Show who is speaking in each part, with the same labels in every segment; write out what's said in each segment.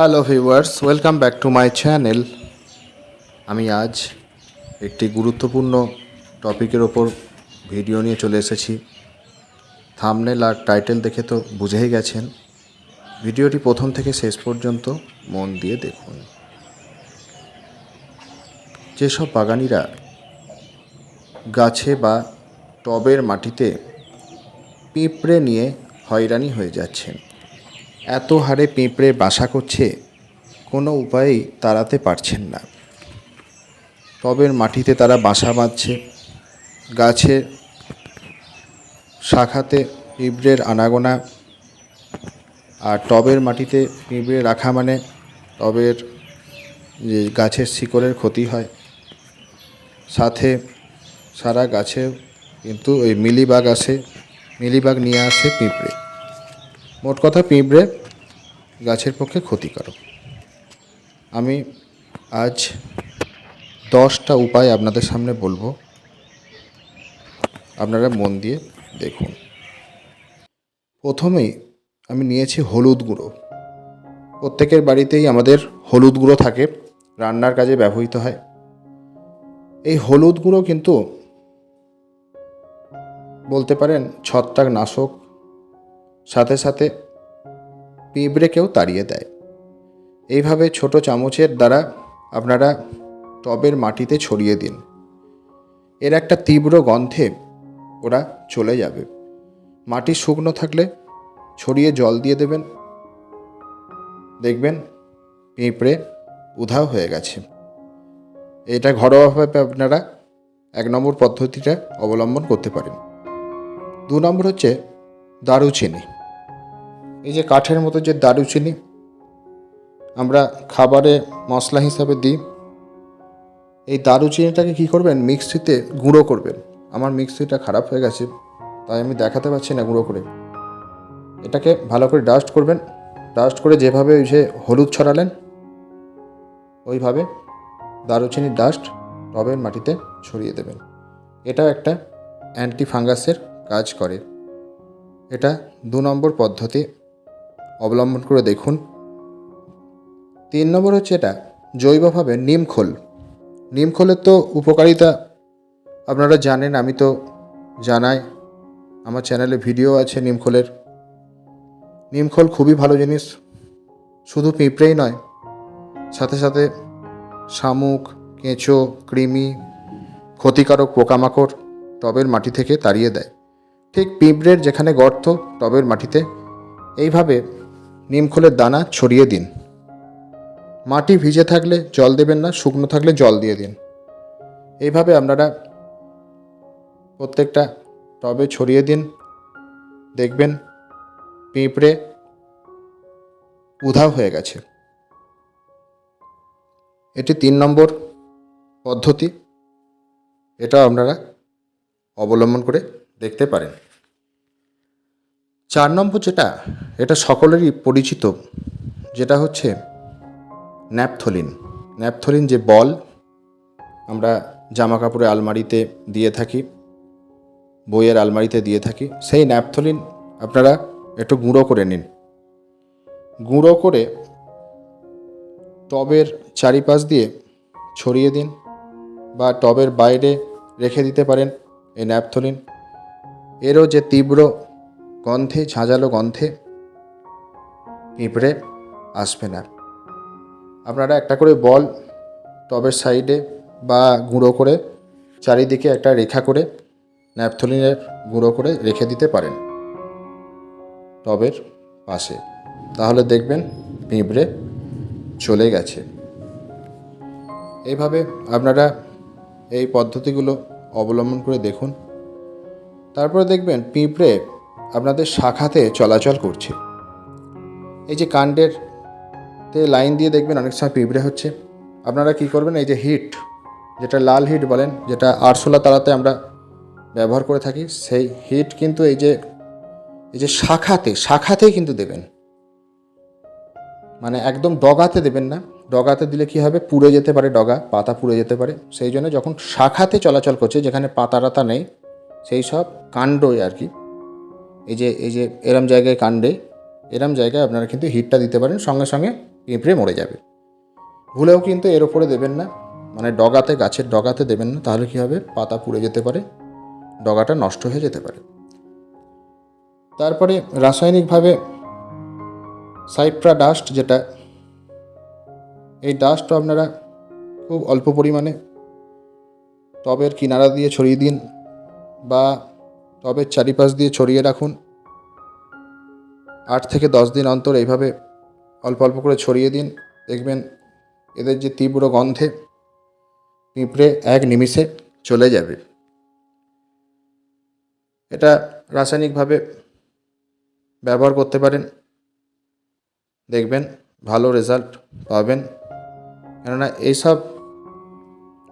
Speaker 1: Hello viewers, welcome back to my channel. আমি আজ একটি গুরুত্বপূর্ণ টপিকের ওপর ভিডিও নিয়ে চলে এসেছি। থামনেল আর টাইটেল দেখে তো বুঝেই গেছেন। ভিডিওটি প্রথম থেকে শেষ পর্যন্ত মন দিয়ে দেখুন। যেসব বাগানিরা গাছে বা টবের মাটিতে পিঁপড়ে নিয়ে হয়রানি হয়ে যাচ্ছেন এত হারে পিঁপড়ে বাসা করছে, কোনো উপায়েই তাড়াতে পারছেন না। টবের মাটিতে তারা বাসা বাঁধছে, গাছের শাখাতে পিঁপড়ের আনাগোনা, আর টবের মাটিতে পিঁপড়ে রাখা মানে টবের যে গাছের শিকড়ের ক্ষতি হয়। সাথে সারা গাছে কিন্তু ওই মিলিবাগ আসে, মিলিবাগ নিয়ে আসে পিঁপড়ে। মোট কথা পিঁপড়ে গাছের পক্ষে ক্ষতিকারক। আমি আজ দশটা উপায় আপনাদের সামনে বলব। আপনারা মন দিয়ে দেখুন। প্রথমেই আমি নিয়েছি হলুদ গুঁড়ো। প্রত্যেকের বাড়িতেই আমাদের হলুদ গুঁড়ো থাকে, রান্নার কাজে ব্যবহৃত হয়। এই হলুদ গুঁড়ো কিন্তু বলতে পারেন ছত্রাক নাশক সাথে সাথে পিঁপড়েকেও তাড়িয়ে দেয়। এইভাবে ছোট চামচের দ্বারা আপনারা টবের মাটিতে ছড়িয়ে দিন। এর একটা তীব্র গন্ধে ওরা চলে যাবে। মাটি শুকনো থাকলে ছড়িয়ে জল দিয়ে দেবেন। দেখবেন পিঁপড়ে উধাও হয়ে গেছে। এটা ঘরোয়াভাবে আপনারা এক নম্বর পদ্ধতিটা অবলম্বন করতে পারেন। দু নম্বর হচ্ছে দারুচিনি। এই যে কাঠের মতো যে দারুচিনি, আমরা খাবারে মশলা হিসাবে দিই, এই দারুচিনিটাকে কী করবেন? মিক্সিতে গুঁড়ো করবেন। আমার মিক্সিটা খারাপ হয়ে গেছে, তাই আমি দেখাতে পারছি না গুঁড়ো করে। এটাকে ভালো করে ডাস্ট করবেন। ডাস্ট করে যেভাবে ওই যে হলুদ ছড়ালেন, ওইভাবে দারুচিনির ডাস্ট টবের মাটিতে ছড়িয়ে দেবেন। এটাও একটা অ্যান্টি ফাঙ্গাসের কাজ করে। এটা দু নম্বর পদ্ধতি। অবলম্বন করে দেখুন। তিন নম্বর হচ্ছে এটা, জৈবভাবে নিমখোল নিমখোলের তো উপকারিতা আপনারা জানেন, আমি তো জানাই, আমার চ্যানেলে ভিডিও আছে নিমখোলের নিমখোল খুবই ভালো জিনিস, শুধু পিঁপড়েই নয়, সাথে সাথে শামুক, কেঁচো, কৃমি, ক্ষতিকারক পোকামাকড় টবের মাটি থেকে তাড়িয়ে দেয়। ঠিক পিঁপড়ের যেখানে গর্ত, টবের মাটিতে, এইভাবে নিমখোলের দানা ছড়িয়ে দিন। মাটি ভিজে থাকলে জল দেবেন না, শুকনো থাকলে জল দিয়ে দিন। এইভাবে আপনারা প্রত্যেকটা টবে ছড়িয়ে দিন। দেখবেন পিঁপড়ে উধাও হয়ে গেছে। এটি তিন নম্বর পদ্ধতি। এটা আপনারা অবলম্বন করে দেখতে পারেন। চার নম্বর যেটা, এটা সকলেরই পরিচিত, যেটা হচ্ছে ন্যাপথলিন। ন্যাপথলিন যে বল, আমরা জামা কাপড়ের আলমারিতে দিয়ে থাকি, বইয়ের আলমারিতে দিয়ে থাকি, সেই ন্যাপথলিন আপনারা একটু গুঁড়ো করে নিন। গুঁড়ো করে টবের চারিপাশ দিয়ে ছড়িয়ে দিন বা টবের বাইরে রেখে দিতে পারেন এই ন্যাপথলিন। এরও যে তীব্র গন্ধে, ঝাঁঝালো গন্ধে। পিঁপড়ে আসবে না। আপনারা একটা করে বল টবের সাইডে বা গুঁড়ো করে, চারিদিকে একটা রেখা করে, ন্যাপথলিনের গুঁড়ো করে রেখে দিতে পারেন টবের পাশে। তাহলে দেখবেন পিঁপড়ে চলে গেছে। এইভাবে আপনারা এই পদ্ধতিগুলো অবলম্বন করে দেখুন। তারপরে দেখবেন পিঁপড়ে আপনাদের শাখাতে চলাচল করছে। এই যে কাণ্ডের তে লাইন দিয়ে দেখবেন অনেক সময় পিঁপড়ে হচ্ছে। আপনারা কি করবেন, এই যে হিট, যেটা লাল হিট বলেন, যেটা আরশোলা তালাতে আমরা ব্যবহার করে থাকি, সেই হিট কিন্তু এই যে এই যে শাখাতে, শাখাতেই কিন্তু দেবেন। মানে একদম ডগাতে দেবেন না। ডগাতে দিলে কি হবে? পুড়ে যেতে পারে ডগা, পাতা পুড়ে যেতে পারে। সেই জন্য যখন শাখাতে চলাচল করছে, যেখানে পাতা টাতা নেই, সেই সব কাণ্ডই আর কি। এই যে এই যে এরম জায়গায় কাণ্ডে, এরম জায়গায় আপনারা কিন্তু হিটটা দিতে পারেন, সঙ্গে সঙ্গে পিঁপড়ে মরে যাবে। ভুলেও কিন্তু এর ওপরে দেবেন না। মানে ডগাতে, গাছের ডগাতে দেবেন না, তাহলে কী হবে? পাতা পুড়ে যেতে পারে, ডগাটা নষ্ট হয়ে যেতে পারে। তারপরে রাসায়নিকভাবে সাইপ্রা ডাস্ট যেটা, এই ডাস্টও আপনারা খুব অল্প পরিমাণে টবের কিনারা দিয়ে ছড়িয়ে দিন বা টবের চারিপাশ দিয়ে ছড়িয়ে রাখুন। আট থেকে দশ দিন অন্তর এইভাবে অল্প অল্প করে ছড়িয়ে দিন। দেখবেন এদের যে তীব্র গন্ধে পিঁপড়ে এক নিমিষে চলে যাবে। এটা রাসায়নিকভাবে ব্যবহার করতে পারেন। দেখবেন ভালো রেজাল্ট পাবেন। কেননা এইসব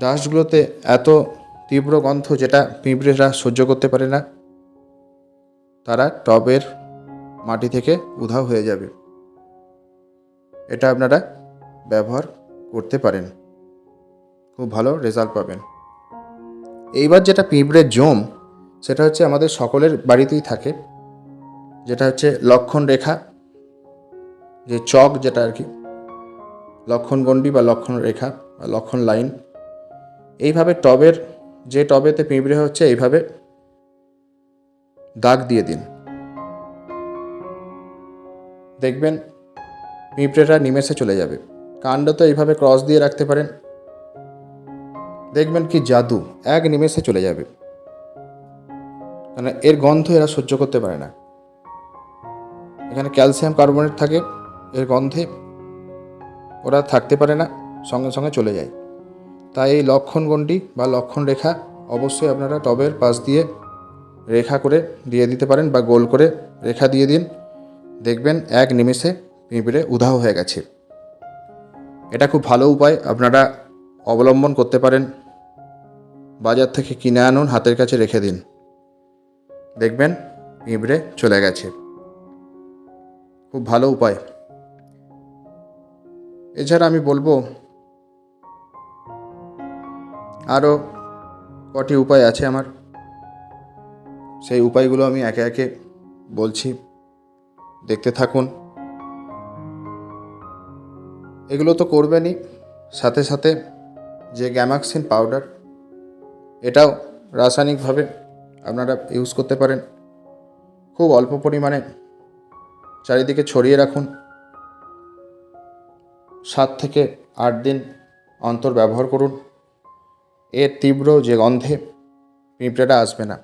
Speaker 1: ডাস্টগুলোতে এত তীব্র গন্ধ যেটা পিঁপড়েরা সহ্য করতে পারে না, তারা টবের মাটি থেকে উধাও হয়ে যাবে। এটা আপনারা ব্যবহার করতে পারেন। খুব ভালো রেজাল্ট পাবেন। এইবার যেটা পিঁপড়ের জম, সেটা হচ্ছে আমাদের সকলের বাড়িতেই থাকে। যেটা হচ্ছে লক্ষণ রেখা, যে চক যেটা আর কি লক্ষণ গণ্ডি বা লক্ষণ রেখা বা লক্ষণ লাইন, এইভাবে টবের যে টবেতে পিঁপড়ে হচ্ছে, এইভাবে দাগ দিয়ে দিন। দেখবেন পিঁপড়েটা নিমেষে চলে যাবে। কাণ্ড তো এইভাবে ক্রস দিয়ে রাখতে পারেন। দেখবেন কি জাদু, এক নিমেষে চলে যাবে। মানে এর গন্ধ এরা সহ্য করতে পারে না। এখানে ক্যালসিয়াম কার্বনেট থাকে, এর গন্ধে ওরা থাকতে পারে না, সঙ্গে সঙ্গে চলে যায়। তাই এই লক্ষণ গণ্ডি বা লক্ষণ রেখা অবশ্যই আপনারা টবের পাশ দিয়ে রেখা করে দিয়ে দিতে পারেন বা গোল করে রেখা দিয়ে দিন। দেখবেন এক নিমেষে পিঁপড়ে উধাও হয়ে গেছে। এটা খুব ভালো উপায়। আপনারা অবলম্বন করতে পারেন। বাজার থেকে কিনে আনুন, হাতের কাছে রেখে দিন। দেখবেন পিঁপড়ে চলে গেছে। খুব ভালো উপায়। এছাড়া আমি বলব আরও কটি উপায় আছে আমার। সেই উপায়গুলো আমি একে একে বলছি। দেখতে থাকুন। এগুলো তো করবেনই। সাথে সাথে যে গ্যামাক্সিন পাউডার, এটাও রাসায়নিকভাবে আপনারা ইউজ করতে পারেন। খুব অল্প পরিমাণে চারিদিকে ছড়িয়ে রাখুন। সাত থেকে আট দিন অন্তর ব্যবহার করুন। এর তীব্র যে গন্ধে পিঁপড়েটা আসবে না।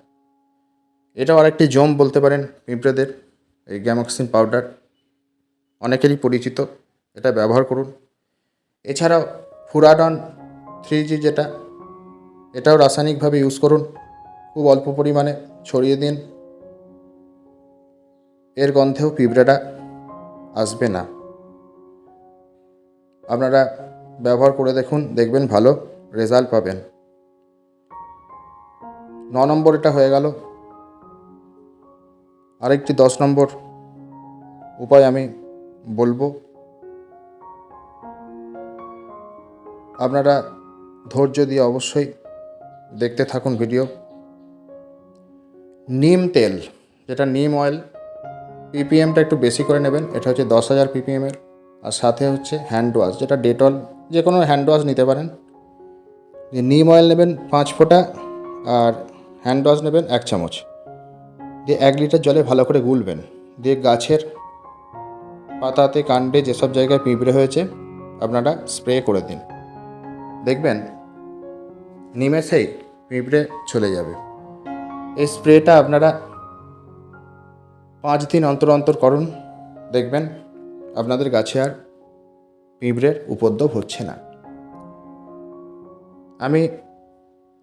Speaker 1: এটাও আরেকটি জম বলতে পারেন পিঁপড়েদের, এই গ্যামাক্সিন পাউডার। অনেকেরই পরিচিত, এটা ব্যবহার করুন। এছাড়াও ফুরাডন থ্রি জি যেটা, এটাও রাসায়নিকভাবে ইউজ করুন। খুব অল্প পরিমাণে ছড়িয়ে দিন। এর গন্ধেও পিঁপড়েটা আসবে না। আপনারা ব্যবহার করে দেখুন, দেখবেন ভালো রেজাল্ট পাবেন। ন নম্বর এটা হয়ে গেল। আরেকটি দশ নম্বর উপায় আমি বলব। আপনারা ধৈর্য দিয়ে অবশ্যই দেখতে থাকুন ভিডিও। নিম তেল, যেটা নিম অয়েল পিপিএমটা একটু বেশি করে নেবেন। এটা হচ্ছে দশ হাজার পিপিএমের আর সাথে হচ্ছে হ্যান্ড ওয়াশ, যেটা ডেটল যে কোনো হ্যান্ড ওয়াশ নিতে পারেন। নিম অয়েল নেবেন পাঁচ ফোঁটা আর হ্যান্ড ওয়াশ নেবেন এক চামচ। দিয়ে এক লিটার জলে ভালো করে গুলবেন। দিয়ে গাছের পাতাতে, কাণ্ডে যেসব জায়গায় পিঁপড়ে হয়েছে, আপনারা স্প্রে করে দিন। দেখবেন নিমেষেই পিঁপড়ে চলে যাবে। এই স্প্রেটা আপনারা পাঁচ দিন অন্তর অন্তর করুন। দেখবেন আপনাদের গাছে আর পিঁপড়ের উপদ্রব হচ্ছে না। আমি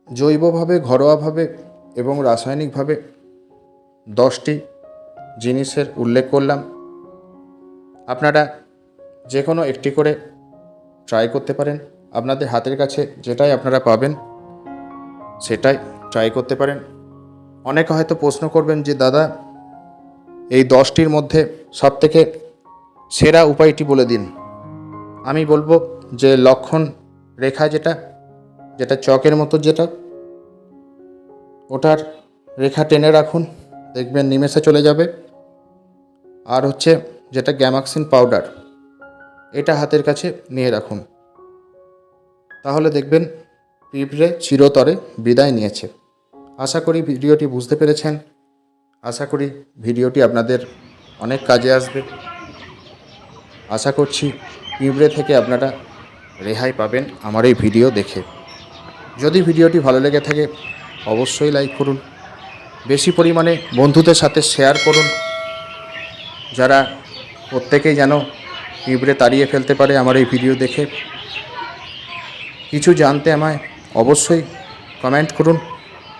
Speaker 1: জৈবভাবে, ঘরোয়াভাবে এবং রাসায়নিকভাবে দশটি জিনিসের উল্লেখ করলাম। আপনারা যে কোনো একটি করে ট্রাই করতে পারেন। আপনাদের হাতের কাছে যেটাই আপনারা পাবেন, সেটাই ট্রাই করতে পারেন। অনেকে হয়তো প্রশ্ন করবেন যে, দাদা, এই দশটির মধ্যে সবথেকে সেরা উপায়টি বলে দিন। আমি বলব যে, লক্ষণ রেখা যেটা যেটা চকের মতো যেটা, ওটার রেখা টেনে রাখুন, দেখবেন নিমেষে চলে যাবে। আর হচ্ছে যেটা গ্যামাক্সিন পাউডার, এটা হাতের কাছে নিয়ে রাখুন। তাহলে দেখবেন পিঁপড়ে চিরতরে বিদায় নিয়েছে। আশা করি ভিডিওটি বুঝতে পেরেছেন। আশা করি ভিডিওটি আপনাদের অনেক কাজে আসবে। আশা করছি পিঁপড়ে থেকে আপনারা রেহাই পাবেন আমার এই ভিডিও দেখে। যদি ভিডিওটি ভালো লেগে থাকে, অবশ্যই লাইক করুন। বেশি পরিমাণে বন্ধুদের সাথে শেয়ার করুন। যারা প্রত্যেকেই যেন পিঁপড়ে তাড়িয়ে ফেলতে পারে আমার এই ভিডিও দেখে। কিছু জানতে আমায় অবশ্যই কমেন্ট করুন।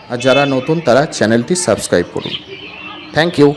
Speaker 1: আর যারা নতুন, তারা চ্যানেলটি সাবস্ক্রাইব করুন। Thank you